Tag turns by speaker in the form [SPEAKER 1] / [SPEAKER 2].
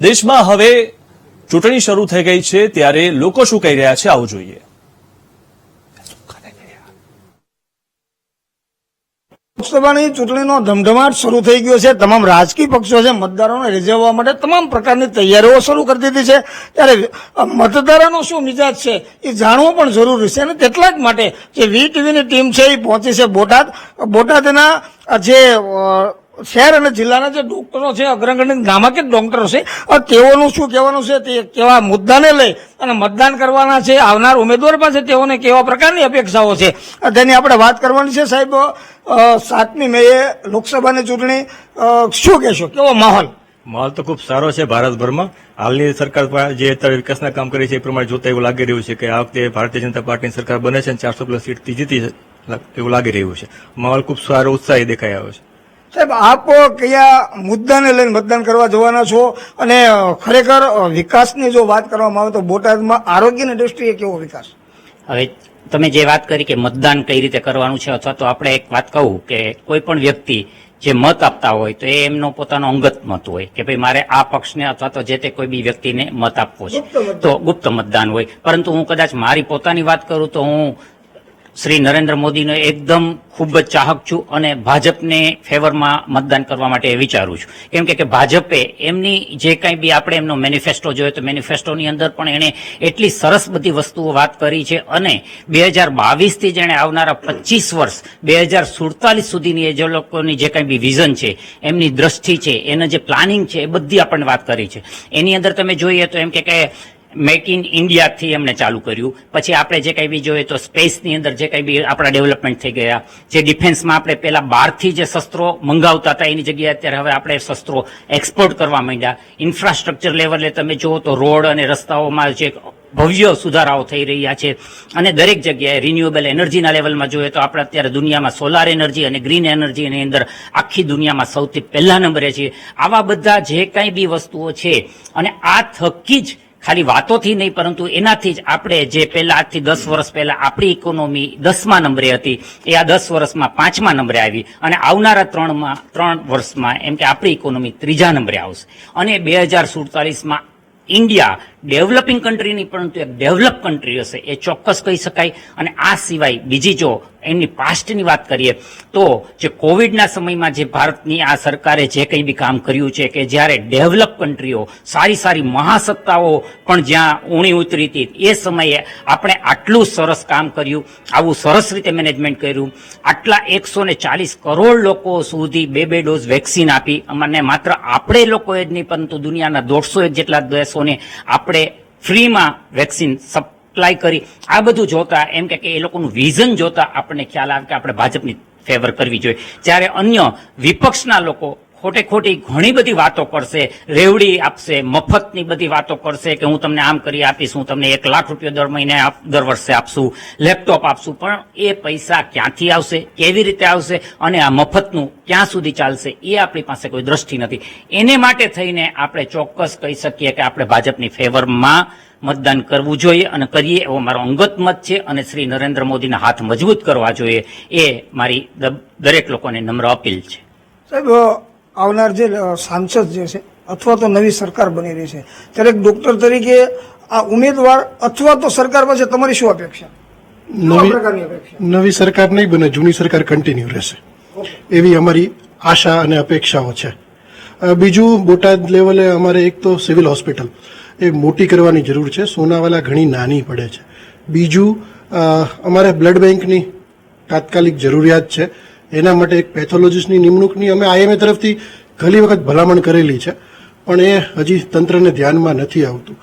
[SPEAKER 1] દેશમાં હવે ચૂંટણી શરૂ થઈ ગઈ છે, ત્યારે લોકો શું કહી રહ્યા છે, આવું જોઈએ.
[SPEAKER 2] લોકસભાની ચૂંટણીનો ધમધમાટ શરૂ થઈ ગયો છે. તમામ રાજકીય પક્ષો છે, મતદારોને રીઝવવા માટે તમામ પ્રકારની તૈયારીઓ શરૂ કરી દીધી છે. ત્યારે મતદારોનો શું મિજાજ છે, એ જાણવું પણ જરૂરી છે. અને તેટલા જ માટે જે વી ટીવીની ટીમ છે, એ પહોંચી છે બોટાદ. બોટાદના જે શહેર અને જિલ્લાના જે ડોક્ટરો છે, અગ્રગણિત નામાંકિત ડોક્ટરો છે તેઓનું શું કહેવાનું છે તે કેવા મુદ્દાને લઈ અને મતદાન કરવાના છે, આવનાર ઉમેદવાર પાસે તેઓને કેવા પ્રકારની અપેક્ષાઓ છે? તેની આપણે વાત કરવાની છે સાહેબ સાતમી મેએ લોકસભાની ચૂંટણી શું કહેશો? કેવો માહોલ?
[SPEAKER 3] માહોલ તો ખૂબ સારો છે ભારતભરમાં. હાલની સરકાર જે અત્યારે વિકાસના કામ કરી છે એ પ્રમાણે જોતા એવું લાગી રહ્યું છે કે આ વખતે ભારતીય જનતા પાર્ટીની સરકાર બને છે અને ચારસો પ્લસ સીટથી જીતી એવું લાગી રહ્યું છે. માહોલ ખૂબ સારો, ઉત્સાહી દેખાઈ આવ્યો છે.
[SPEAKER 2] સાહેબ આપ કયા મુદ્દાને લઈને મતદાન કરવા જવાના છો? અને ખરેખર વિકાસની જો વાત કરવામાં આવે તો બોટાદમાં આરોગ્યની દ્રષ્ટિએ કેવો વિકાસ?
[SPEAKER 4] હવે તમે જે વાત કરી કે મતદાન કઈ રીતે કરવાનું છે અથવા તો આપણે એક વાત કહું કે કોઈ પણ વ્યક્તિ જે મત આપતા હોય તો એ એમનો પોતાનો અંગત મત હોય કે ભાઈ મારે આ પક્ષને અથવા તો જે તે કોઈ બી વ્યક્તિને મત આપવો છે. તો ગુપ્ત મતદાન હોય. પરંતુ હું કદાચ મારી પોતાની વાત કરું તો હું શ્રી નરેન્દ્ર મોદીનો એકદમ ખૂબ જ ચાહક છું અને ભાજપને ફેવરમાં મતદાન કરવા માટે વિચારું છું. કેમ કે ભાજપે એમની જે કંઈ બી આપણે એમનો મેનિફેસ્ટો જોયો તો મેનિફેસ્ટોની અંદર પણ એણે એટલી સરસ બધી વસ્તુઓ વાત કરી છે અને બે હજાર બાવીસથી જેણે આવનારા પચીસ વર્ષ, બે હજાર સુડતાલીસ સુધીની જે લોકોની જે કંઈ બી વિઝન છે, એમની દ્રષ્ટિ છે, એના જે પ્લાનિંગ છે, એ બધી આપણને વાત કરી છે. એની અંદર તમે જોઈએ તો એમ કે મેક ઇન ઇન્ડિયાથી એમણે ચાલુ કર્યું. પછી આપણે જે કંઈ બી જોઈએ તો સ્પેસની અંદર જે કંઈ બી આપણા ડેવલપમેન્ટ થઈ ગયા, જે ડિફેન્સમાં આપણે પહેલા બહારથી જે શસ્ત્રો મંગાવતા હતા, એની જગ્યાએ અત્યારે હવે આપણે શસ્ત્રો એક્સપોર્ટ કરવા માંડ્યા. ઇન્ફ્રાસ્ટ્રક્ચર લેવલે તમે જુઓ તો રોડ અને રસ્તાઓમાં જે ભવ્ય સુધારાઓ થઈ રહ્યા છે. અને દરેક જગ્યાએ રિન્યુએબલ એનર્જીના લેવલમાં જોઈએ તો આપણે અત્યારે દુનિયામાં સોલાર એનર્જી અને ગ્રીન એનર્જીની અંદર આખી દુનિયામાં સૌથી પહેલા નંબરે છીએ. આવા બધા જે કાંઈ બી વસ્તુઓ છે, અને આ થકી જ ખાલી વાતોથી નહીં, પરંતુ એનાથી જ આપણે જે પહેલા આજથી દસ વર્ષ પહેલા આપણી ઇકોનોમી દસમા નંબરે હતી, એ આ દસ વર્ષમાં પાંચમા નંબરે આવી અને આવનારા ત્રણમાં, ત્રણ વર્ષમાં એમ કે આપણી ઇકોનોમી ત્રીજા નંબરે આવશે. અને બે હજાર સુડતાલીસમાં ઇન્ડિયા ડેવલપિંગ કન્ટ્રી પરંતુ એક ડેવલપ કન્ટ્રી હશે, એ ચોક્કસ કહી શકાય. અને આ સિવાય બીજી જો એમની પાસ્ટની વાત કરીએ, તો જે કોવિડના સમયમાં જે ભારતની આ સરકારે જે કંઈ બી કામ કર્યું છે કે જ્યારે ડેવલપ કન્ટ્રીઓ, સારી સારી મહાસત્તાઓ પણ જ્યાં ઊણી ઉતરી હતી, એ સમયે આપણે આટલું સરસ કામ કર્યું, આવું સરસ રીતે મેનેજમેન્ટ કર્યું. આટલા એકસો ને ચાલીસ કરોડ લોકો સુધી બે બે ડોઝ વેક્સિન આપી. અને માત્ર આપણે લોકોએ જ નહીં, પરંતુ દુનિયાના દોઢસો જેટલા દેશોને આપણે ફ્રીમાં વેક્સિન સપ્લાય કરી આ બધું જોતા, એમ કે એ લોકોનું વિઝન જોતા આપણને ખ્યાલ આવે કે આપણે ભાજપની ફેવર કરવી જોઈએ. જ્યારે અન્ય વિપક્ષના લોકો ખોટે ખોટી ઘણી બધી વાતો કરશે, રેવડી આપશે, મફતની બધી વાતો કરશે કે હું તમને આમ કરી આપીશ, હું તમને એક લાખ રૂપિયા દર મહિને દર વર્ષે આપશું, લેપટોપ આપશું, પણ એ પૈસા ક્યાંથી આવશે, કેવી રીતે આવશે અને આ મફતનું ક્યાં સુધી ચાલશે, એ આપણી પાસે કોઈ દ્રષ્ટિ નથી. એને માટે થઈને આપણે ચોક્કસ કહી શકીએ કે આપણે ભાજપની ફેવરમાં મતદાન કરવું જોઈએ અને કરીએ, એવો મારો અંગત મત છે અને શ્રી નરેન્દ્ર મોદીના હાથ મજબૂત કરવા જોઈએ, એ મારી દરેક લોકોને નમ્ર અપીલ છે.
[SPEAKER 2] સાહેબ આવનાર જે સાંસદ જે છે અથવા તો નવી સરકાર બની રહી છે ત્યારે એક ડોક્ટર તરીકે આ ઉમેદવાર અથવા તો સરકાર પાસે તમારી શું અપેક્ષા?
[SPEAKER 5] નવી
[SPEAKER 2] પ્રકારની અપેક્ષા?
[SPEAKER 5] નવી સરકાર નહીં બને જૂની સરકાર કન્ટિન્યુ રહેશે. એવી અમારી આશા અને અપેક્ષાઓ છે. બીજું બોટાદ લેવલે અમારે એક તો સિવિલ હોસ્પિટલ એ મોટી કરવાની જરૂર છે. સોનાવાલા ઘણી નાની પડે છે. બીજું અમારે બ્લડ બેંકની તાત્કાલિક જરૂરિયાત છે. એના માટે એક પેથોલોજીસ્ટની નિમણૂકની અમે આઈએમએ તરફથી ઘણી વખત ભલામણ કરેલી છે, પણ એ હજી તંત્રને ધ્યાનમાં નથી આવતું.